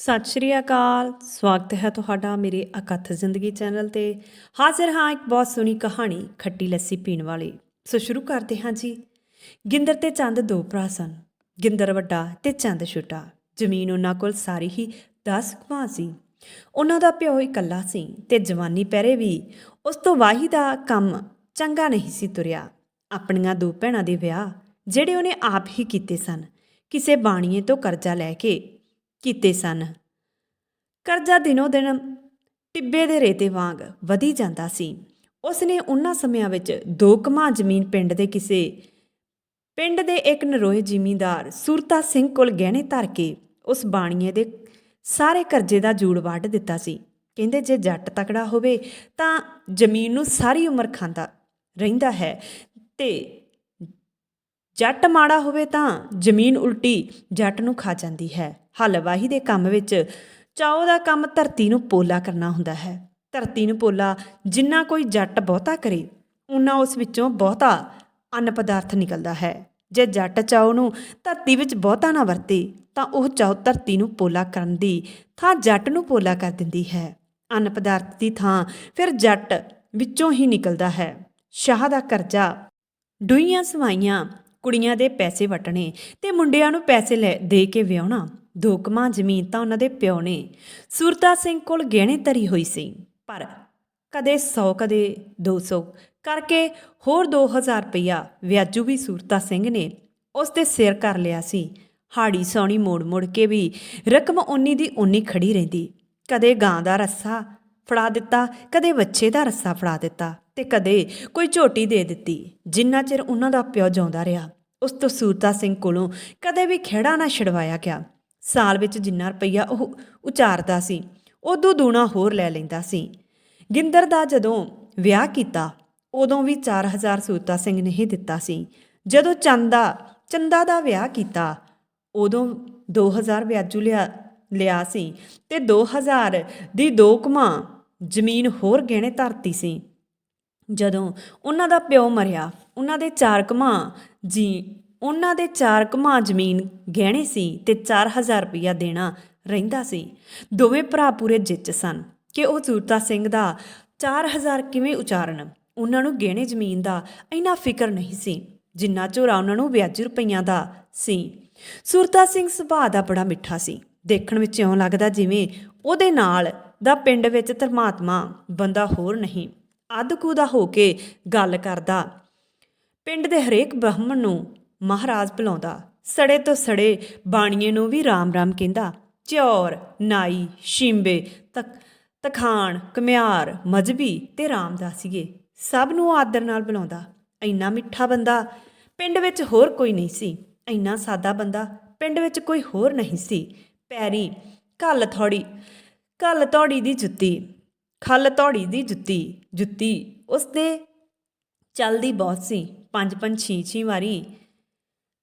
ਸਤਿ ਸ਼੍ਰੀ ਅਕਾਲ। ਸਵਾਗਤ ਹੈ ਤੁਹਾਡਾ ਮੇਰੇ ਅਕਥ ਜ਼ਿੰਦਗੀ ਚੈਨਲ ਤੇ। ਹਾਜ਼ਰ ਹਾਂ ਇੱਕ ਬਹੁਤ ਸੋਹਣੀ ਕਹਾਣੀ ਖੱਟੀ ਲੱਸੀ ਪੀਣ ਵਾਲੀ। ਸੋ ਸ਼ੁਰੂ ਕਰਦੇ ਹਾਂ ਜੀ। ਗਿੰਦਰ ਤੇ ਚੰਦ ਦੋ ਭਰਾ ਸਨ। ਗਿੰਦਰ ਵੱਡਾ ਤੇ ਚੰਦ ਛੋਟਾ। ਜ਼ਮੀਨ ਉਹਨਾਂ ਕੋਲ ਸਾਰੀ ਹੀ 10 ਕੁਆਂ ਸੀ। ਉਹਨਾਂ ਦਾ ਪਿਓ ਇਕੱਲਾ ਸੀ ਤੇ ਜਵਾਨੀ ਪਹਿਰੇ ਵੀ। ਉਸ ਤੋਂ ਵਾਹੀ ਦਾ ਕੰਮ ਚੰਗਾ ਨਹੀਂ ਸੀ ਤੁਰਿਆ। ਆਪਣੀਆਂ ਦੋ ਭੈਣਾਂ ਦੇ ਵਿਆਹ, ਜਿਹੜੇ ਉਹਨੇ ਆਪ ਹੀ ਕੀਤੇ ਸਨ। ਕਿਸੇ ਬਾਣੀਏ ਤੋਂ ਕਰਜ਼ਾ ਲੈ ਕੇ ਕੀਤੇ ਸਨ। ਕਰਜ਼ਾ ਦਿਨੋ ਦਿਨ ਟਿੱਬੇ ਦੇ ਰੇਤੇ ਵਾਂਗ ਵਧੀ ਜਾਂਦਾ ਸੀ। ਉਸ ਨੇ ਉਹਨਾਂ ਸਮਿਆਂ ਵਿੱਚ ਦੋ ਕਮਾ ਜ਼ਮੀਨ ਪਿੰਡ ਦੇ ਕਿਸੇ ਪਿੰਡ ਦੇ ਇੱਕ ਨਰੋਏ ਜ਼ਿਮੀਂਦਾਰ ਸੁਰਤਾ ਸਿੰਘ ਕੋਲ ਗਹਿਣੇ ਧਰ ਕੇ ਉਸ ਬਾਣੀਏ ਦੇ ਸਾਰੇ ਕਰਜ਼ੇ ਦਾ ਜੂੜ ਵੱਢ ਦਿੱਤਾ ਸੀ। ਕਹਿੰਦੇ ਜੇ ਜੱਟ ਤਕੜਾ ਹੋਵੇ ਤਾਂ ਜ਼ਮੀਨ ਨੂੰ ਸਾਰੀ ਉਮਰ ਖਾਂਦਾ ਰਹਿੰਦਾ ਹੈ ਤੇ ਜੱਟ ਮਾੜਾ ਹੋਵੇ ਤਾਂ ਜ਼ਮੀਨ ਉਲਟੀ ਜੱਟ ਨੂੰ ਖਾ ਜਾਂਦੀ ਹੈ। ਹਲਵਾਹੀ ਦੇ ਕੰਮ ਵਿੱਚ ਚਾਉ ਦਾ ਕੰਮ ਧਰਤੀ ਨੂੰ ਪੋਲਾ ਕਰਨਾ ਹੁੰਦਾ ਹੈ। ਧਰਤੀ ਨੂੰ ਪੋਲਾ ਜਿੰਨਾ ਕੋਈ ਜੱਟ ਬਹੁਤਾ ਕਰੇ ਉਨਾ ਉਸ ਵਿੱਚੋਂ ਬਹੁਤਾ ਅੰਨ ਪਦਾਰਥ ਨਿਕਲਦਾ ਹੈ। ਜੇ ਜੱਟ ਚਾਉ ਨੂੰ ਧਰਤੀ ਵਿੱਚ ਬਹੁਤਾ ਨਾ ਵਰਤੇ, ਤਾਂ ਉਹ ਚਾਉ ਧਰਤੀ ਨੂੰ ਪੋਲਾ ਕਰਨ ਦੀ ਥਾਂ ਜੱਟ ਨੂੰ ਪੋਲਾ ਕਰ ਦਿੰਦੀ ਹੈ। ਅੰਨ ਪਦਾਰਥ ਦੀ ਥਾਂ ਫਿਰ ਜੱਟ ਵਿੱਚੋਂ ਹੀ ਨਿਕਲਦਾ ਹੈ। ਸ਼ਾਹ ਦਾ ਕਰਜ਼ਾ, ਡੂਈਆਂ ਸਵਾਈਆਂ ਕੁੜੀਆਂ ਦੇ ਪੈਸੇ ਵਟਣੇ ਤੇ ਮੁੰਡਿਆਂ ਨੂੰ ਪੈਸੇ ਲੈ, ਦੇ ਕੇ ਵਿਆਹਣਾ। ਦੋ ਕਮਾਂ ਜ਼ਮੀਨ ਤਾਂ ਉਹਨਾਂ ਦੇ ਪਿਓ ਨੇ। ਸੂਰਤਾ ਸਿੰਘ ਕੋਲ ਗਹਿਣੇ ਧਰੀ ਹੋਈ ਸੀ, ਪਰ ਕਦੇ 100 ਕਦੇ 200 ਕਰਕੇ ਹੋਰ 2000 ਰੁਪਇਆ ਵਿਆਜੂ ਵੀ ਸੂਰਤਾ ਸਿੰਘ ਨੇ ਉਸ ਤੇ ਸਿਰ ਕਰ ਲਿਆ ਸੀ। ਹਾੜੀ ਸੌਣੀ ਮੋੜ ਮੋੜ ਕੇ ਵੀ ਰਕਮ ਓਨੀ ਦੀ ਓਨੀ ਖੜੀ ਰਹਿੰਦੀ। ਕਦੇ ਗਾਂ ਦਾ ਰੱਸਾ ਫੜਾ ਦਿੱਤਾ, ਕਦੇ ਬੱਚੇ ਦਾ ਰੱਸਾ ਫੜਾ ਦਿੱਤਾ ਤੇ ਕਦੇ ਕੋਈ ਝੋਟੀ ਦੇ ਦਿੱਤੀ। ਜਿੰਨਾ ਚਿਰ ਉਹਨਾਂ ਦਾ ਪਿਓ ਜਿਉਂਦਾ ਰਿਹਾ, ਉਸ ਤੋਂ ਸੂਰਤਾ ਸਿੰਘ ਕੋਲੋਂ ਕਦੇ ਵੀ ਖੇੜਾ ਨਾ ਛਡਵਾਇਆ ਗਿਆ। ਸਾਲ ਵਿੱਚ ਜਿੰਨਾ ਰੁਪਈਆ ਉਹ ਉਚਾਰਦਾ ਸੀ, ਉਦੋਂ ਦੂਣਾ ਹੋਰ ਲੈ ਲੈਂਦਾ ਸੀ। ਗਿੰਦਰ ਦਾ ਜਦੋਂ ਵਿਆਹ ਕੀਤਾ, ਉਦੋਂ ਵੀ 4000 ਸੂਤਾ ਸਿੰਘ ਨੇ ਹੀ ਦਿੱਤਾ ਸੀ। ਜਦੋਂ ਚੰਦਾ ਚੰਦਾ ਦਾ ਵਿਆਹ ਕੀਤਾ, ਉਦੋਂ 2000 ਵਿਆਜੂ ਲਿਆ ਲਿਆ ਸੀ ਤੇ 2000 ਦੀ ਦੋ ਕਮਾਂ ਜ਼ਮੀਨ ਹੋਰ ਗਹਿਣੇ ਧਰਤੀ ਸੀ। ਜਦੋਂ ਉਹਨਾਂ ਦਾ ਪਿਓ ਮਰਿਆ, ਉਹਨਾਂ ਦੇ ਚਾਰ ਕਮਾਂ ਜੀ ਉਹਨਾਂ ਦੇ ਚਾਰ ਕਮਾਂ ਜ਼ਮੀਨ ਗਹਿਣੇ ਸੀ ਤੇ 4000 ਰੁਪਇਆ ਦੇਣਾ ਰਹਿੰਦਾ ਸੀ। ਦੋਵੇਂ ਭਰਾ ਪੂਰੇ ਜਿੱਚ ਸਨ ਕਿ ਉਹ ਸੂਰਤਾ ਸਿੰਘ ਦਾ 4000 ਕਿਵੇਂ ਉਚਾਰਨ। ਉਹਨਾਂ ਨੂੰ ਗਹਿਣੇ ਜ਼ਮੀਨ ਦਾ ਇੰਨਾ ਫਿਕਰ ਨਹੀਂ ਸੀ, ਜਿੰਨਾ ਝੋਰਾ ਉਹਨਾਂ ਨੂੰ ਵਿਆਜੀ ਰੁਪਈਆਂ ਦਾ ਸੀ। ਸੂਰਤਾ ਸਿੰਘ ਸੁਭਾਅ ਦਾ ਬੜਾ ਮਿੱਠਾ ਸੀ। ਦੇਖਣ ਵਿੱਚ ਇਉਂ ਲੱਗਦਾ ਜਿਵੇਂ ਉਹਦੇ ਨਾਲ ਦਾ ਪਿੰਡ ਵਿੱਚ ਧਰਮਾਤਮਾ ਬੰਦਾ ਹੋਰ ਨਹੀਂ। ਅੱਧ ਦਾ ਹੋ ਕੇ ਗੱਲ ਕਰਦਾ। ਪਿੰਡ ਦੇ ਹਰੇਕ ਬ੍ਰਾਹਮਣ ਨੂੰ ਮਹਾਰਾਜ ਭੁਲਾਉਂਦਾ ਸੜੇ ਤੋਂ ਸੜੇ ਬਾਣੀਏ ਨੂੰ ਵੀ ਰਾਮ-ਰਾਮ ਕਹਿੰਦਾ, ਚੌਰ, ਨਾਈ, ਸ਼ਿੰਬੇ ਤਕ ਤਖਾਨ ਕਮਿਆਰ ਮਜਬੀ ਤੇ ਰਾਮਦਾਸੀਏ, ਸਭ ਨੂੰ ਆਦਰ ਨਾਲ ਬੁਲਾਉਂਦਾ। ਇੰਨਾ ਮਿੱਠਾ ਬੰਦਾ ਪਿੰਡ ਵਿੱਚ ਹੋਰ ਕੋਈ ਨਹੀਂ ਸੀ। ਇੰਨਾ ਸਾਦਾ ਬੰਦਾ ਪਿੰਡ ਵਿੱਚ ਕੋਈ ਹੋਰ ਨਹੀਂ ਸੀ। ਪੈਰੀ ਕੱਲ ਥੋੜੀ ਕੱਲ ਤੌੜੀ ਦੀ ਜੁੱਤੀ, ਖੱਲ ਤੌੜੀ ਦੀ ਜੁੱਤੀ ਜੁੱਤੀ, ਉਸਦੇ ਚੱਲਦੀ ਬਹੁਤ ਸੀ। ਪੰਜ ਪੰਜ, ਛੀ ਛੀ ਵਾਰੀ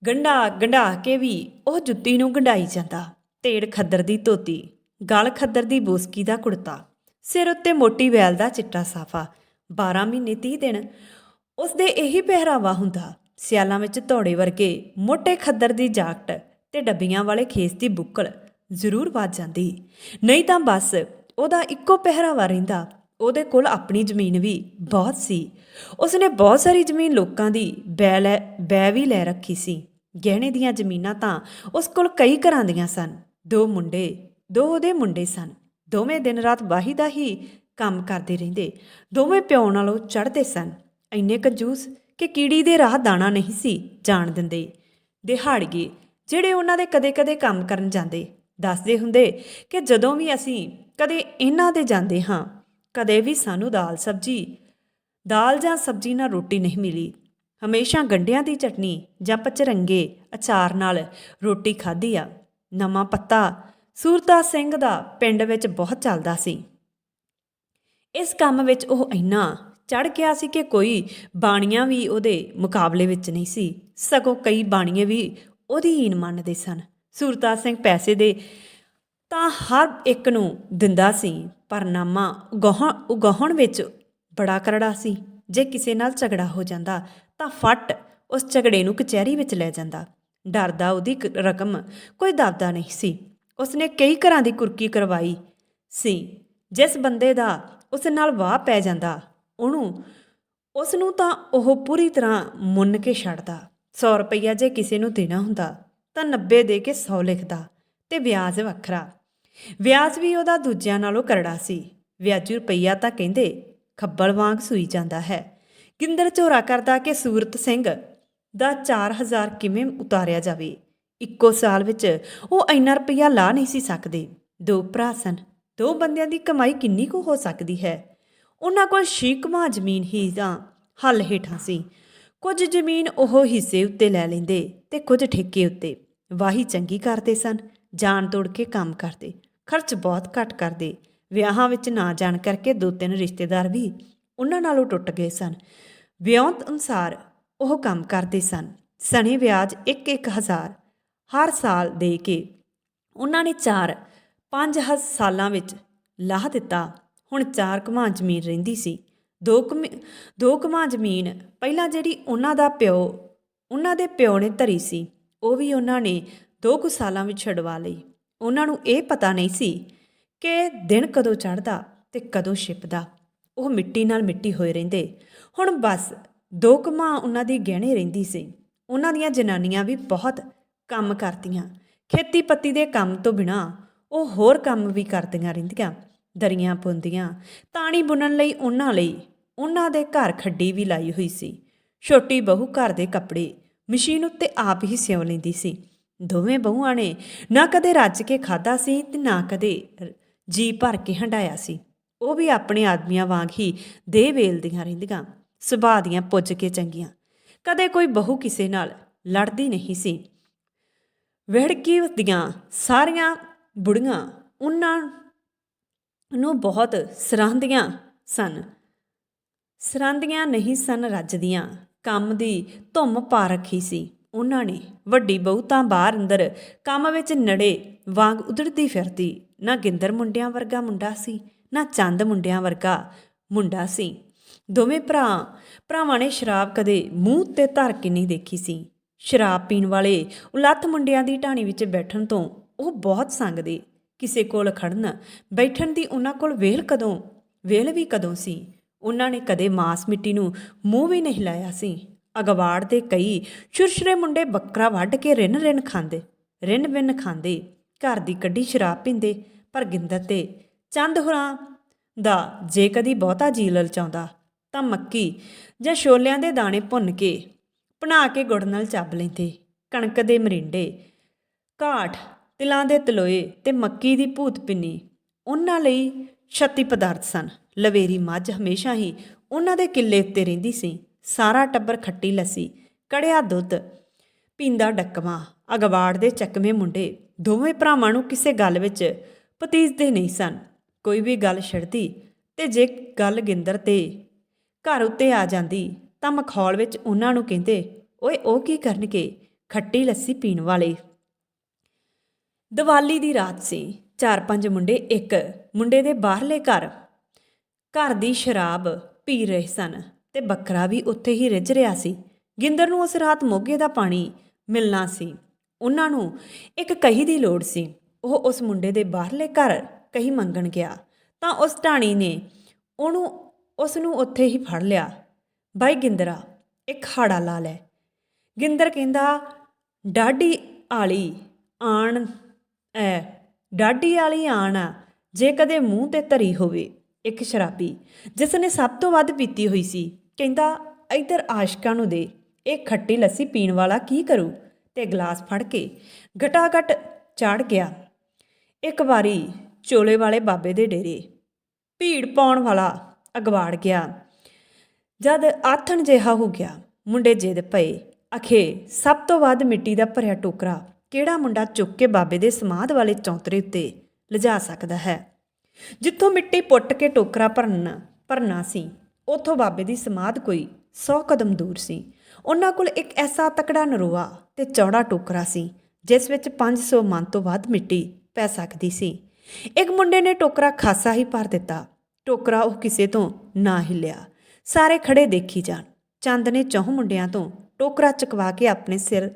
ਗੰਢਾ ਗੰਢਾ ਕੇ ਵੀ ਉਹ ਜੁੱਤੀ ਨੂੰ ਗੰਢਾਈ ਜਾਂਦਾ। ਢੇੜ ਖੱਦਰ ਦੀ ਧੋਤੀ, ਗਲ ਖੱਦਰ ਦੀ ਬੋਸਕੀ ਦਾ ਕੁੜਤਾ, ਸਿਰ ਉੱਤੇ ਮੋਟੀ ਵੈਲ ਦਾ ਚਿੱਟਾ ਸਾਫਾ 12 ਮਹੀਨੇ 30 ਦਿਨ, ਉਸਦੇ ਇਹੀ ਪਹਿਰਾਵਾ ਹੁੰਦਾ, ਸਿਆਲਾਂ ਵਿੱਚ ਧੌੜੇ ਵਰਗੇ ਮੋਟੇ ਖੱਦਰ ਦੀ ਜਾਕਟ ਤੇ ਡੱਬੀਆਂ ਵਾਲੇ ਖੇਸ ਦੀ ਬੁੱਕਲ ਜ਼ਰੂਰ ਵੱਜ ਜਾਂਦੀ। ਨਹੀਂ ਤਾਂ ਬਸ ਉਹਦਾ ਇੱਕੋ ਪਹਿਰਾਵਾ ਰਹਿੰਦਾ ਉਹਦੇ ਕੋਲ ਆਪਣੀ ਜ਼ਮੀਨ ਵੀ ਬਹੁਤ ਸੀ। ਉਸਨੇ ਬਹੁਤ ਸਾਰੀ ਜ਼ਮੀਨ ਲੋਕਾਂ ਦੀ ਬੈ ਲੈ ਬੈ ਵੀ ਲੈ ਰੱਖੀ ਸੀ। ਗਹਿਣੇ ਦੀਆਂ ਜ਼ਮੀਨਾਂ ਤਾਂ ਉਸ ਕੋਲ ਕਈ ਘਰਾਂ ਦੀਆਂ ਸਨ। ਦੋ ਮੁੰਡੇ, ਦੋ ਉਹਦੇ ਮੁੰਡੇ ਸਨ। ਦੋਵੇਂ ਦਿਨ ਰਾਤ ਵਾਹੀ ਦਾ ਹੀ ਕੰਮ ਕਰਦੇ ਰਹਿੰਦੇ। ਦੋਵੇਂ ਪਿਓ ਨਾਲੋਂ ਚੜ੍ਹਦੇ ਸਨ। ਇੰਨੇ ਕੰਜੂਸ ਕਿ ਕੀੜੀ ਦੇ ਰਾਹ ਦਾਣਾ ਨਹੀਂ ਸੀ ਜਾਣ ਦਿੰਦੇ। ਦਿਹਾੜੀਏ, ਜਿਹੜੇ ਉਹਨਾਂ ਦੇ ਕਦੇ-ਕਦੇ ਕੰਮ ਕਰਨ ਜਾਂਦੇ, ਦੱਸਦੇ ਹੁੰਦੇ ਕਿ ਜਦੋਂ ਵੀ ਅਸੀਂ ਕਦੇ ਇਹਨਾਂ ਦੇ ਜਾਂਦੇ ਹਾਂ ਕਦੇ ਵੀ ਸਾਨੂੰ ਦਾਲ ਸਬਜੀ, ਦਾਲ ਜਾਂ ਸਬਜੀ ਨਾਲ ਰੋਟੀ ਨਹੀਂ ਮਿਲੀ। ਹਮੇਸ਼ਾ ਗੰਢਿਆਂ ਦੀ ਚਟਨੀ ਜਾਂ ਪਚਰੰਗੇ ਅਚਾਰ ਨਾਲ ਰੋਟੀ ਖਾਧੀ ਆ। ਨਵਾਂ ਪੱਤਾ ਸੂਰਤਾ ਸਿੰਘ ਦਾ ਪਿੰਡ ਵਿੱਚ ਬਹੁਤ ਚੱਲਦਾ ਸੀ। ਇਸ ਕੰਮ ਵਿੱਚ ਉਹ ਇੰਨਾ ਚੜ ਗਿਆ ਸੀ ਕਿ ਕੋਈ ਬਾਣੀਆਂ ਵੀ ਉਹਦੇ ਮੁਕਾਬਲੇ ਵਿੱਚ ਨਹੀਂ ਸੀ। ਸਗੋਂ ਕਈ ਬਾਣੀਏ ਵੀ ਉਹਦੀ ਹੀਨ ਮੰਨਦੇ ਸਨ। ਸੂਰਤਾ ਸਿੰਘ ਪੈਸੇ ਦੇ ਤਾਂ ਹਰ ਇੱਕ ਨੂੰ ਦਿੰਦਾ ਸੀ, ਪਰ ਨਾਮਾ ਉਗਾਹਣ ਉਗਾਉਣ ਵਿੱਚ ਬੜਾ ਕਰੜਾ ਸੀ। ਜੇ ਕਿਸੇ ਨਾਲ ਝਗੜਾ ਹੋ ਜਾਂਦਾ, ਤਾਂ ਫੱਟ ਉਸ ਝਗੜੇ ਨੂੰ ਕਚਹਿਰੀ ਵਿੱਚ ਲੈ ਜਾਂਦਾ। ਡਰਦਾ ਉਹਦੀ ਕ- ਰਕਮ ਕੋਈ ਦੱਬਦਾ ਨਹੀਂ ਸੀ। ਉਸਨੇ ਕਈ ਘਰਾਂ ਦੀ ਕੁਰਕੀ ਕਰਵਾਈ ਸੀ। ਜਿਸ ਬੰਦੇ ਦਾ ਉਸ ਨਾਲ ਵਾਹ ਪੈ ਜਾਂਦਾ, ਉਹਨੂੰ ਉਸ ਨੂੰ ਤਾਂ ਉਹ ਪੂਰੀ ਤਰ੍ਹਾਂ ਮੁੰਨ ਕੇ ਛੱਡਦਾ। 100 ਰੁਪਈਆ ਜੇ ਕਿਸੇ ਨੂੰ ਦੇਣਾ ਹੁੰਦਾ, ਤਾਂ 90 ਦੇ ਕੇ 100 ਲਿਖਦਾ। ਤੇ ਵਿਆਜ ਵੱਖਰਾ। ਵਿਆਜ ਵੀ ਉਹਦਾ ਦੂਜਿਆਂ ਨਾਲੋਂ ਕਰੜਾ ਸੀ। ਵਿਆਜੂ ਰੁਪਈਆ ਤਾਂ ਕਹਿੰਦੇ ਖੱਬਲ ਵਾਂਗ ਸੂਈ ਜਾਂਦਾ ਹੈ। ਕਿੰਦਰ ਝੋਰਾ ਕਰਦਾ ਕਿ ਸੂਰਤ ਸਿੰਘ ਦਾ 4000 ਕਿਵੇਂ ਉਤਾਰਿਆ ਜਾਵੇ। ਇੱਕੋ ਸਾਲ ਵਿੱਚ ਉਹ ਇੰਨਾ ਰੁਪਈਆ ਲਾ ਨਹੀਂ ਸੀ ਸਕਦੇ। ਦੋ ਭਰਾ ਸਨ। ਦੋ ਬੰਦਿਆਂ ਦੀ ਕਮਾਈ ਕਿੰਨੀ ਕੁ ਹੋ ਸਕਦੀ ਹੈ? ਉਹਨਾਂ ਕੋਲ ਸ਼ੀਕਮਾ ਜ਼ਮੀਨ ਹੀ ਤਾਂ ਹੱਲ ਹੇਠਾਂ ਸੀ। ਕੁਝ ਜ਼ਮੀਨ ਉਹ ਹਿੱਸੇ ਉੱਤੇ ਲੈ ਲੈਂਦੇ ਤੇ ਕੁਝ ਠੇਕੇ ਉੱਤੇ। ਵਾਹੀ ਚੰਗੀ ਕਰਦੇ ਸਨ। ਜਾਣ ਤੋੜ ਕੇ ਕੰਮ ਕਰਦੇ, ਖਰਚ ਬਹੁਤ ਘੱਟ ਕਰਦੇ। ਵਿਆਹਾਂ ਵਿੱਚ ਨਾ ਜਾਣ ਕਰਕੇ ਦੋ ਤਿੰਨ ਰਿਸ਼ਤੇਦਾਰ ਵੀ ਉਹਨਾਂ ਨਾਲੋਂ ਟੁੱਟ ਗਏ ਸਨ। ਵਿਉਂਤ ਅਨੁਸਾਰ ਉਹ ਕੰਮ ਕਰਦੇ ਸਨ। ਸਣੇ ਵਿਆਜ 1-1 ਹਜ਼ਾਰ ਹਰ ਸਾਲ ਦੇ ਕੇ ਉਹਨਾਂ ਨੇ 4 5 ਸਾਲਾਂ ਵਿੱਚ ਲਾਹ ਦਿੱਤਾ। ਹੁਣ 4 ਕਮਾਂ ਜ਼ਮੀਨ ਰਹਿੰਦੀ ਸੀ। ਦੋ ਕਮੀ- ਦੋ ਕਮਾਂ ਜ਼ਮੀਨ ਪਹਿਲਾਂ ਜਿਹੜੀ ਉਹਨਾਂ ਦਾ ਪਿਓ, ਉਹਨਾਂ ਦੇ ਪਿਓ ਨੇ ਧਰੀ ਸੀ, ਉਹ ਵੀ ਉਹਨਾਂ ਨੇ ਦੋ ਕੁ ਸਾਲਾਂ ਵਿੱਚ ਛਡਵਾ ਲਈ। ਉਹਨਾਂ ਨੂੰ ਇਹ ਪਤਾ ਨਹੀਂ ਸੀ ਕਿ ਦਿਨ ਕਦੋਂ ਚੜ੍ਹਦਾ ਤੇ ਕਦੋਂ ਛਿਪਦਾ। ਉਹ ਮਿੱਟੀ ਨਾਲ ਮਿੱਟੀ ਹੋਏ ਰਹਿੰਦੇ। ਹੁਣ ਬਸ ਦੋ ਕਮਾਂ ਉਹਨਾਂ ਦੀ ਗਹਿਣੇ ਰਹਿੰਦੀ ਸੀ। ਉਹਨਾਂ ਦੀਆਂ ਜਨਾਨੀਆਂ ਵੀ ਬਹੁਤ ਕੰਮ ਕਰਦੀਆਂ। ਖੇਤੀ ਪੱਤੀ ਦੇ ਕੰਮ ਤੋਂ ਬਿਨਾ ਉਹ ਹੋਰ ਕੰਮ ਵੀ ਕਰਦੀਆਂ ਰਹਿੰਦੀਆਂ। ਦਰੀਆਂ ਬੁੰਦੀਆਂ ਤਾਣੀ ਬੁਣਨ ਲਈ ਉਹਨਾਂ ਲਈ ਉਹਨਾਂ ਦੇ ਘਰ ਖੱਡੀ ਵੀ ਲਾਈ ਹੋਈ ਸੀ। ਛੋਟੀ ਬਹੂ ਘਰ ਦੇ ਕੱਪੜੇ, ਮਸ਼ੀਨ ਉੱਤੇ ਆਪ ਹੀ ਸਿਉਂ ਲੈਂਦੀ ਸੀ। ਦੋਵੇਂ ਬਹੂਆਂ ਨੇ ਨਾ ਕਦੇ ਰੱਜ ਕੇ ਖਾਦਾ ਸੀ ਤੇ ਨਾ ਕਦੇ ਜੀ ਭਰ ਕੇ ਹੰਡਾਇਆ ਸੀ। ਉਹ ਵੀ ਆਪਣੇ ਆਦਮੀਆਂ ਵਾਂਗ ਹੀ ਦੇ ਵੇਲਦੀਆਂ ਰਹਿੰਦੀਆਂ, ਸੁਭਾਅ ਦੀਆਂ ਪੁੱਜ ਕੇ ਚੰਗੀਆਂ। ਕਦੇ ਕੋਈ ਬਹੂ ਕਿਸੇ ਨਾਲ ਲੜਦੀ ਨਹੀਂ ਸੀ। ਵਿਹੜਕੀ ਦੀਆਂ ਸਾਰੀਆਂ ਬੁੜੀਆਂ ਉਹਨਾਂ ਨੂੰ ਬਹੁਤ ਸਰਾਹੁੰਦੀਆਂ ਸਨ। ਸਰਾਂਦੀਆਂ ਨਹੀਂ ਸਨ, ਰੱਜਦੀਆਂ, ਕੰਮ ਦੀ ਧੁੰਮ ਪਾ ਰੱਖੀ ਸੀ। ਉਹਨਾਂ ਨੇ ਵੱਡੀ ਬਹੂ ਤਾਂ ਬਾਹਰ ਅੰਦਰ ਕੰਮ ਵਿੱਚ ਨੜੇ, ਵਾਂਗ ਉਧੜਦੀ ਫਿਰਦੀ। ਨਾ ਗਿੰਦਰ ਮੁੰਡਿਆਂ ਵਰਗਾ ਮੁੰਡਾ ਸੀ, ਨਾ ਚੰਦ ਮੁੰਡਿਆਂ ਵਰਗਾ ਮੁੰਡਾ ਸੀ। ਦੋਵੇਂ ਭਰਾ, ਭਰਾਵਾਂ ਨੇ ਸ਼ਰਾਬ ਕਦੇ ਮੂੰਹ ਤੇ ਧਰ ਕੇ ਨਹੀਂ ਦੇਖੀ ਸੀ। ਸ਼ਰਾਬ ਪੀਣ ਵਾਲੇ ਉਲੱਥ ਮੁੰਡਿਆਂ ਦੀ ਢਾਣੀ ਵਿੱਚ ਬੈਠਣ ਤੋਂ ਉਹ ਬਹੁਤ ਸੰਗਦੇ। ਕਿਸੇ ਕੋਲ ਖੜਨ, ਬੈਠਣ ਦੀ ਉਹਨਾਂ ਕੋਲ ਵੇਲ ਕਦੋਂ, ਵੇਲ ਵੀ ਕਦੋਂ ਸੀ? ਉਹਨਾਂ ਨੇ ਕਦੇ ਮਾਸ ਮਿੱਟੀ ਨੂੰ ਮੂੰਹ ਵੀ ਨਹੀਂ ਲਾਇਆ ਸੀ। ਅਗਵਾੜ ਦੇ ਕਈ ਛੁਰਛੁਰੇ ਮੁੰਡੇ ਬੱਕਰਾ ਵੱਢ ਕੇ ਰਿੰਨ ਰਿੰਨ ਖਾਂਦੇ, ਰਿੰਨ ਬਿੰਨ ਖਾਂਦੇ, ਘਰ ਦੀ ਕੱਢੀ ਸ਼ਰਾਬ ਪੀਂਦੇ, ਪਰ ਗਿੰਦਰ ਤੇ ਚੰਦ ਹੁਰਾਂ ਦਾ ਜੇ ਕਦੀ ਬਹੁਤਾ ਜੀ ਲਲਚਾਉਂਦਾ, ਤਾਂ ਮੱਕੀ ਜਾਂ ਛੋਲਿਆਂ ਦੇ ਦਾਣੇ ਭੁੰਨ ਕੇ ਬਣਾ ਕੇ ਗੁੜ ਨਾਲ ਚੱਬ ਲੈਂਦੇ। ਕਣਕ ਦੇ ਮਰਿੰਡੇ ਕਾਠ ਤਿਲਾਂ ਦੇ ਤਲੋਏ ਤੇ ਮੱਕੀ ਦੀ ਭੂਤ ਪਿੰਨੀ, ਉਹਨਾਂ ਲਈ ਛੱਤੀ ਪਦਾਰਥ ਸਨ। ਲਵੇਰੀ ਮੱਝ ਹਮੇਸ਼ਾ ਹੀ ਉਹਨਾਂ ਦੇ ਕਿੱਲੇ ਉੱਤੇ ਰਹਿੰਦੀ ਸੀ। ਸਾਰਾ ਟੱਬਰ ਖੱਟੀ ਲੱਸੀ, ਕੜਿਆ ਦੁੱਧ, ਪੀਂਦਾ ਡੱਕਵਾਂ, ਅਗਵਾੜ ਦੇ ਚੱਕਵੇਂ ਮੁੰਡੇ, ਦੋਵੇਂ ਭਰਾਵਾਂ ਨੂੰ ਕਿਸੇ ਗੱਲ ਵਿੱਚ ਪਤੀਜਦੇ ਨਹੀਂ ਸਨ। ਕੋਈ ਵੀ ਗੱਲ ਛਿੜਦੀ ਤੇ ਜੇ ਗੱਲ ਗਿੰਦਰ ਤੇ ਘਰ ਉੱਤੇ ਆ ਜਾਂਦੀ ਤਾਂ ਮਖੌਲ ਵਿੱਚ ਉਹਨਾਂ ਨੂੰ ਕਹਿੰਦੇ, ਓਏ, ਉਹ ਕੀ ਕਰਨਗੇ? ਖੱਟੀ ਲੱਸੀ ਪੀਣ ਵਾਲੇ? ਦੀਵਾਲੀ ਦੀ ਰਾਤ ਸੀ। ਚਾਰ ਪੰਜ ਮੁੰਡੇ ਇੱਕ ਮੁੰਡੇ ਦੇ ਬਾਹਰਲੇ ਘਰ ਘਰ ਦੀ ਸ਼ਰਾਬ ਪੀ ਰਹੇ ਸਨ। ਤੇ ਬੱਕਰਾ ਵੀ ਉੱਥੇ ਹੀ ਰਿੱਝ ਰਿਹਾ ਸੀ। ਗਿੰਦਰ ਨੂੰ ਉਸ ਰਾਤ ਮੋਗੇ ਦਾ ਪਾਣੀ ਮਿਲਣਾ ਸੀ। ਉਹਨਾਂ ਨੂੰ ਇੱਕ ਕਹੀ ਦੀ ਲੋੜ ਸੀ। ਉਹ ਉਸ ਮੁੰਡੇ ਦੇ ਬਾਹਰਲੇ ਘਰ ਕਹੀ ਮੰਗਣ ਗਿਆ। ਤਾਂ ਉਸ ਢਾਣੀ ਨੇ ਉਹਨੂੰ, ਉਸ ਨੂੰ ਉੱਥੇ ਹੀ ਫੜ ਲਿਆ। ਬਾਈ ਗਿੰਦਰਾ, ਇੱਕ ਹਾੜਾ ਲਾ ਲੈ। ਗਿੰਦਰ ਕਹਿੰਦਾ, ਡਾਢੀ ਆਲੀ ਆਣ, ਐ, ਡਾਢੀ ਵਾਲੀ ਆਣ ਆ, ਜੇ ਕਦੇ ਮੂੰਹ ਤੇ ਧਰੀ ਹੋਵੇ। ਇੱਕ ਸ਼ਰਾਬੀ, ਜਿਸ ਨੇ ਸਭ ਤੋਂ ਵੱਧ ਪੀਤੀ ਹੋਈ ਸੀ, ਕਹਿੰਦਾ, ਇੱਧਰ ਆਸ਼ਕਾਂ ਨੂੰ ਦੇ, ਇਹ ਖੱਟੀ ਲੱਸੀ ਪੀਣ ਵਾਲਾ ਕੀ ਕਰੂ? ਤੇ ਗਲਾਸ ਫੜ ਕੇ ਘਟਾਘਟ ਚਾੜ ਗਿਆ। ਇੱਕ ਵਾਰੀ ਚੋਲੇ ਵਾਲੇ ਬਾਬੇ ਦੇ ਡੇਰੇ ਭੀੜ ਪਾਉਣ ਵਾਲਾ ਅਗਵਾੜ ਗਿਆ। ਜਦ ਆਥਣ ਜਿਹਾ ਹੋ ਗਿਆ, ਮੁੰਡੇ ਜਿੱਦ ਪਏ, ਅਖੇ, ਸਭ ਤੋਂ ਵੱਧ ਮਿੱਟੀ ਦਾ ਭਰਿਆ ਟੋਕਰਾ ਕਿਹੜਾ ਮੁੰਡਾ ਚੁੱਕ ਕੇ ਬਾਬੇ ਦੇ ਸਮਾਧ ਵਾਲੇ ਚੌਂਤਰੇ ਉੱਤੇ ਲਿਜਾ ਸਕਦਾ ਹੈ? ਜਿੱਥੋਂ ਮਿੱਟੀ ਪੁੱਟ ਕੇ ਟੋਕਰਾ ਭਰਨਾ ਭਰਨਾ ਸੀ, ਉੱਥੋਂ ਬਾਬੇ ਦੀ ਸਮਾਧ ਕੋਈ 100 ਕਦਮ ਦੂਰ ਸੀ। ਉਹਨਾਂ ਕੋਲ ਇੱਕ ਐਸਾ ਤਕੜਾ ਨਰੋਆ ਤੇ ਚੌੜਾ ਟੋਕਰਾ ਸੀ, ਜਿਸ ਵਿੱਚ 500 ਮਨ ਤੋਂ ਵੱਧ ਮਿੱਟੀ ਪੈ ਸਕਦੀ ਸੀ। ਇੱਕ ਮੁੰਡੇ ਨੇ ਟੋਕਰਾ ਖਾਸਾ ਹੀ ਭਰ ਦਿੱਤਾ। ਟੋਕਰਾ ਉਹ ਕਿਸੇ ਤੋਂ ਨਾ ਹਿੱਲਿਆ। ਸਾਰੇ ਖੜੇ ਦੇਖੀ ਜਾਣ। ਚੰਦ ਨੇ ਚੌਹ ਮੁੰਡਿਆਂ ਤੋਂ ਟੋਕਰਾ ਚਕਵਾ ਕੇ ਆਪਣੇ ਸਿਰ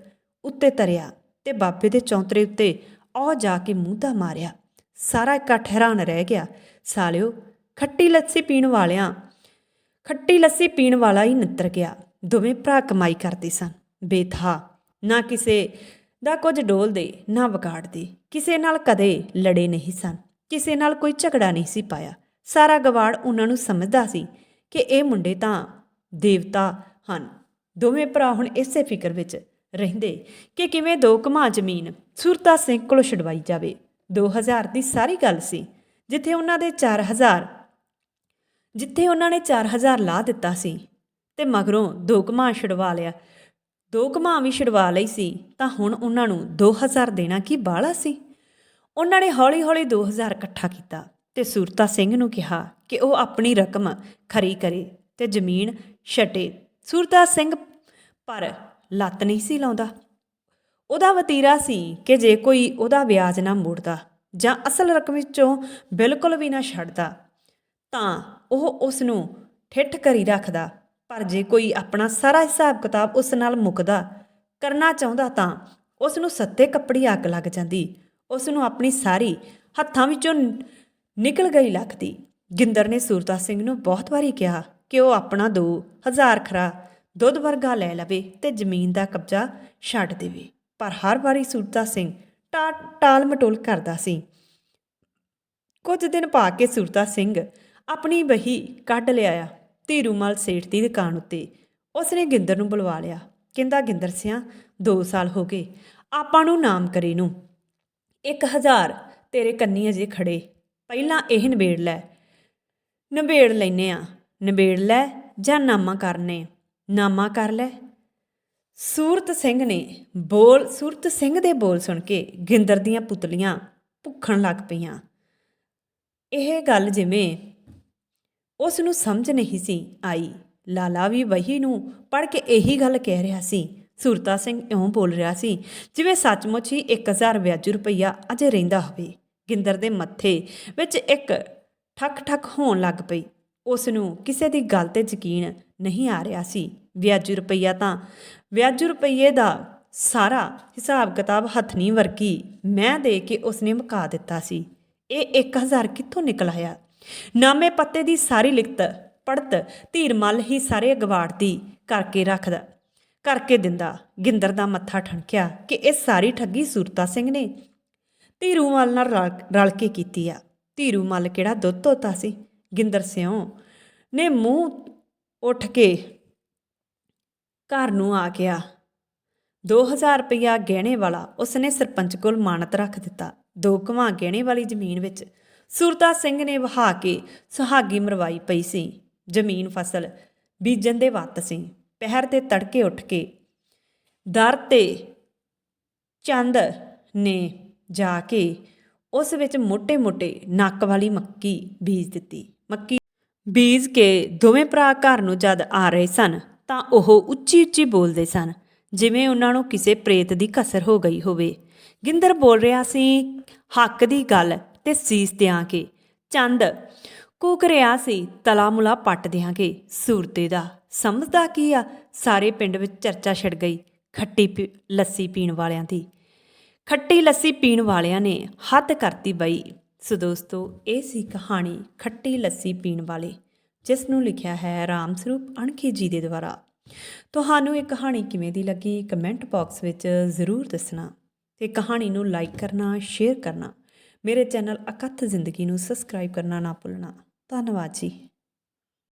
ਉੱਤੇ ਤਰਿਆ ਤੇ ਬਾਬੇ ਦੇ ਚੌਂਤਰੇ ਉੱਤੇ ਔ ਜਾ ਕੇ ਮੂੰਹ ਦਾ ਮਾਰਿਆ। ਸਾਰਾ ਇਕੱਠ ਹੈਰਾਨ ਰਹਿ ਗਿਆ। ਸਾਲਿਓ, ਖੱਟੀ ਲੱਸੀ ਪੀਣ ਵਾਲਿਆਂ, ਖੱਟੀ ਲੱਸੀ ਪੀਣ ਵਾਲਾ ਹੀ ਨਿੱਤਰ ਗਿਆ। ਦੋਵੇਂ ਭਰਾ ਕਮਾਈ ਕਰਦੇ ਸਨ। ਬੇਥਾ ਨਾ ਕਿਸੇ ਦਾ ਕੁਝ ਡੋਲਦੇ, ਨਾ ਵਿਗਾੜਦੇ। ਕਿਸੇ ਨਾਲ ਕਦੇ ਲੜੇ ਨਹੀਂ ਸਨ। ਕਿਸੇ ਨਾਲ ਕੋਈ ਝਗੜਾ ਨਹੀਂ ਸੀ ਪਾਇਆ। ਸਾਰਾ ਗਵਾੜ ਉਹਨਾਂ ਨੂੰ ਸਮਝਦਾ ਸੀ ਕਿ ਇਹ ਮੁੰਡੇ ਤਾਂ ਦੇਵਤਾ ਹਨ। ਦੋਵੇਂ ਭਰਾ ਹੁਣ ਇਸੇ ਫਿਕਰ ਵਿੱਚ ਰਹਿੰਦੇ ਕਿ ਕਿਵੇਂ ਦੋ ਕਮਾ ਜ਼ਮੀਨ ਸੁਰਤਾ ਸਿੰਘ ਕੋਲੋਂ ਛਡਵਾਈ ਜਾਵੇ। 2000 ਦੀ ਸਾਰੀ ਗੱਲ ਸੀ, ਜਿੱਥੇ ਉਹਨਾਂ ਦੇ 4000 ਜਿੱਥੇ ਉਹਨਾਂ ਨੇ 4000 ਲਾ ਦਿੱਤਾ ਸੀ ਤੇ ਮਗਰੋਂ ਦੋ ਕਮਾ ਛਡਵਾ ਲਿਆ। ਦੋ ਕਮਾ ਵੀ ਛਡਵਾ ਲਈ ਸੀ, ਤਾਂ ਹੁਣ ਉਹਨਾਂ ਨੂੰ 2000 ਦੇਣਾ ਕੀ ਬਾਹਲਾ ਸੀ? ਉਹਨਾਂ ਨੇ ਹੌਲੀ-ਹੌਲੀ 2000 ਇਕੱਠਾ ਕੀਤਾ ਤੇ ਸੂਰਤਾ ਸਿੰਘ ਨੂੰ ਕਿਹਾ ਕਿ ਉਹ ਆਪਣੀ ਰਕਮ ਖਰੀ ਕਰੇ ਤੇ ਜ਼ਮੀਨ ਛਟੇ। ਸੂਰਤਾ ਸਿੰਘ ਪਰ ਲੱਤ ਨਹੀਂ ਸੀ ਲਾਉਂਦਾ। ਉਹਦਾ ਵਤੀਰਾ ਸੀ ਕਿ ਜੇ ਕੋਈ ਉਹਦਾ ਵਿਆਜ ਨਾ ਮੋੜਦਾ ਜਾਂ ਅਸਲ ਰਕਮ ਵਿੱਚੋਂ ਬਿਲਕੁਲ ਵੀ ਨਾ ਛੱਡਦਾ, ਤਾਂ ਉਹ ਉਸ ਨੂੰ ਠਿੱਠ ਕਰੀ ਰੱਖਦਾ। ਪਰ ਜੇ ਕੋਈ ਆਪਣਾ ਸਾਰਾ ਹਿਸਾਬ ਕਿਤਾਬ ਉਸ ਨਾਲ ਮੁਕਦਾ, ਕਰਨਾ ਚਾਹੁੰਦਾ ਤਾਂ ਉਸ ਨੂੰ ਸੱਤੇ ਕੱਪੜੀ ਅੱਗ ਲੱਗ ਜਾਂਦੀ। ਉਸ ਨੂੰ ਆਪਣੀ ਸਾਰੀ ਹੱਥਾਂ ਵਿੱਚੋਂ ਨਿਕਲ ਗਈ ਲੱਗਦੀ। ਗਿੰਦਰ ਨੇ ਸੂਰਤਾ ਸਿੰਘ ਨੂੰ ਬਹੁਤ ਵਾਰੀ ਕਿਹਾ ਕਿ ਉਹ ਆਪਣਾ 2000 ਖਰਾ ਦੁੱਧ ਵਰਗਾ ਲੈ ਲਵੇ ਤੇ ਜ਼ਮੀਨ ਦਾ ਕਬਜ਼ਾ ਛੱਡ ਦੇਵੇ। ਪਰ ਹਰ ਵਾਰੀ ਸੂਰਤਾ ਸਿੰਘ ਟਾਲ ਮਟੋਲ ਕਰਦਾ ਸੀ। ਕੁਝ ਦਿਨ ਪਾ ਕੇ ਸੂਰਤਾ ਸਿੰਘ ਆਪਣੀ ਬਹੀ ਕੱਢ ਲਿਆਇਆ ਧੀਰੂਮਲ ਸੇਠ ਦੀ ਦੁਕਾਨ ਉੱਤੇ। ਉਸਨੇ ਗਿੰਦਰ ਨੂੰ ਬੁਲਵਾ ਲਿਆ। ਕਹਿੰਦਾ, ਗਿੰਦਰ ਸਿਆ 2 ਸਾਲ ਹੋ ਗਏ, ਆਪਾਂ ਨੂੰ ਨਾਮ ਕਰੇ ਨੂੰ। 1000 ਤੇਰੇ ਕੰਨੀ ਅਜੇ ਖੜੇ। ਪਹਿਲਾਂ ਇਹ ਨਿਬੇੜ ਲੈ। ਨਿਬੇੜ ਲੈਨੇ ਆ। ਨਿਬੇੜ ਲੈ ਜਾਂ ਨਾਮਾ ਕਰਨੇ। ਨਾਮਾ ਕਰ ਲੈ। ਸੂਰਤ ਸਿੰਘ ਨੇ ਬੋਲ, ਸੂਰਤ ਸਿੰਘ ਦੇ ਬੋਲ ਸੁਣ ਕੇ ਗਿੰਦਰ ਦੀਆਂ ਪੁਤਲੀਆਂ ਭੁੱਖਣ ਲੱਗ ਪਈਆਂ। ਇਹ ਗੱਲ ਜਿਵੇਂ ਉਸ ਨੂੰ ਸਮਝ ਨਹੀਂ ਸੀ ਆਈ। ਲਾਲਾ ਵੀ ਵਹੀ ਨੂੰ ਪੜ ਕੇ ਇਹੀ ਗੱਲ ਕਹਿ ਰਿਹਾ ਸੀ। ਸੂਰਤਾ ਸਿੰਘ ਇਉਂ ਬੋਲ ਰਿਹਾ ਸੀ, ਜਿਵੇਂ ਸੱਚਮੁੱਚ ਹੀ 1000 ਵਿਆਜੂ ਰੁਪਈਆ ਅਜੇ ਰਹਿੰਦਾ ਹੋਵੇ। ਗਿੰਦਰ ਦੇ ਮੱਥੇ ਵਿੱਚ ਇੱਕ ਠੱਕ ਠੱਕ ਹੋਣ ਲੱਗ ਪਈ। ਉਸ ਨੂੰ ਕਿਸੇ ਦੀ ਗੱਲ ਤੇ ਯਕੀਨ ਨਹੀਂ ਆ ਰਿਹਾ ਸੀ। ਵਿਆਜੂ ਰੁਪਈਆ ਤਾਂ। ਵਿਆਜੂ ਰੁਪਈਏ ਦਾ ਸਾਰਾ ਹਿਸਾਬ ਕਿਤਾਬ ਹੱਥਨੀ ਵਰਕੀ ਮੈਂ ਦੇ ਕੇ ਉਸਨੇ ਮੁਕਾ ਦਿੱਤਾ ਸੀ। ਇਹ 1000 ਕਿੱਥੋਂ ਨਿਕਲ ਆਇਆ? ਨਾਮੇ ਪੱਤੇ ਦੀ ਸਾਰੀ ਲਿਖਤ ਪੜਤ ਧੀਰਮਲ ਹੀ ਸਾਰੇ ਗਵਾੜਦੀ ਕਰਕੇ ਰੱਖਦਾ, ਕਰਕੇ ਦਿੰਦਾ। ਗਿੰਦਰ ਦਾ ਮੱਥਾ ਠਣਕਿਆ ਕਿ ਇਹ ਸਾਰੀ ਠੱਗੀ ਸੂਰਤਾ ਸਿੰਘ ਨੇ। ਧੀਰੂਮਲ ਨਾਲ ਰਲ- ਰਲ ਕੇ ਕੀਤੀ ਆ। ਧੀਰੂਮਲ ਕਿਹੜਾ ਦੁੱਧ ਧੋਤਾ ਸੀ? ਗਿੰਦਰ ਸਿਉ ਨੇ ਮੂੰਹ ਉੱਠ ਕੇ ਘਰ ਨੂੰ ਆ ਗਿਆ। 2000 ਰੁਪਇਆ ਗਹਿਣੇ ਵਾਲਾ ਉਸਨੇ ਸਰਪੰਚ ਕੋਲ ਮਾਨਤ ਰੱਖ ਦਿੱਤਾ। ਦੋ ਘਵਾਂ ਗਹਿਣੇ ਵਾਲੀ ਜ਼ਮੀਨ ਵਿੱਚ ਸੁਰਤਾ ਸਿੰਘ ਨੇ ਵਹਾ ਕੇ ਸੁਹਾਗੀ ਮਰਵਾਈ ਪਈ ਸੀ। ਜ਼ਮੀਨ ਫਸਲ ਬੀਜਣ ਦੇ ਵੱਤ ਸੀ। ਪਹਿਰ ਤੇ ਤੜਕੇ ਉੱਠ ਕੇ ਦਰ ਤੇ ਚੰਦ ਨੇ ਜਾ ਕੇ ਉਸ ਵਿੱਚ ਮੋٹے-ਮੋٹے ਨੱਕ ਵਾਲੀ ਮੱਕੀ ਬੀਜ ਦਿੱਤੀ। ਮੱਕੀ ਬੀਜ ਕੇ ਦੋਵੇਂ ਭਰਾ ਘਰ ਨੂੰ ਜਦ ਆ ਰਹੇ ਸਨ ਤਾਂ ਉਹ ਉੱਚੀ-ਉੱਚੀ ਬੋਲਦੇ ਸਨ, ਜਿਵੇਂ ਉਹਨਾਂ ਨੂੰ ਕਿਸੇ ਪ੍ਰੇਤ ਦੀ ਕਸਰ ਹੋ ਗਈ ਹੋਵੇ। ਗਿੰਦਰ ਬੋਲ ਰਿਹਾ ਸੀ, ਹੱਕ ਦੀ ਗੱਲ ਤੇ ਸੀਸ ਦਿਆਂ ਕੇ ਚੰਦ, ਕੂਕ ਰਿਹਾ ਸੀ ਤਲਾ ਮੁਲਾ ਪੱਟ ਦਿਆਂਗੇ। ਸੂਰਤੇ ਦਾ, ਸਮਝਦਾ ਕੀ ਆ? ਸਾਰੇ ਪਿੰਡ ਵਿੱਚ ਚਰਚਾ ਛਿੜ ਗਈ, ਖੱਟੀ ਪੀ- ਲੱਸੀ ਪੀਣ ਵਾਲਿਆਂ ਦੀ। ਖੱਟੀ ਲੱਸੀ ਪੀਣ ਵਾਲਿਆਂ ਨੇ ਹੱਦ ਕਰਤੀ ਬਈ। ਸੋ ਦੋਸਤੋ, ਇਹ ਸੀ ਕਹਾਣੀ ਖੱਟੀ ਲੱਸੀ ਪੀਣ ਵਾਲੇ। ਜਿਸ ਨੂੰ ਲਿਖਿਆ ਹੈ ਰਾਮ ਸਰੂਪ ਅਣਖੀ ਜੀ ਦੇ ਦੁਆਰਾ। ਤੁਹਾਨੂੰ ਇਹ ਕਹਾਣੀ ਕਿਵੇਂ ਦੀ ਲੱਗੀ? ਕਮੈਂਟ ਬਾਕਸ ਵਿੱਚ ਜ਼ਰੂਰ ਦੱਸਣਾ ਤੇ ਕਹਾਣੀ ਨੂੰ ਲਾਈਕ ਕਰਨਾ, ਸ਼ੇਅਰ ਕਰਨਾ। ਮੇਰੇ ਚੈਨਲ ਅਕਥ ਜ਼ਿੰਦਗੀ ਨੂੰ ਸਬਸਕ੍ਰਾਈਬ ਕਰਨਾ ਨਾ ਭੁੱਲਣਾ। ਧੰਨਵਾਦ ਜੀ।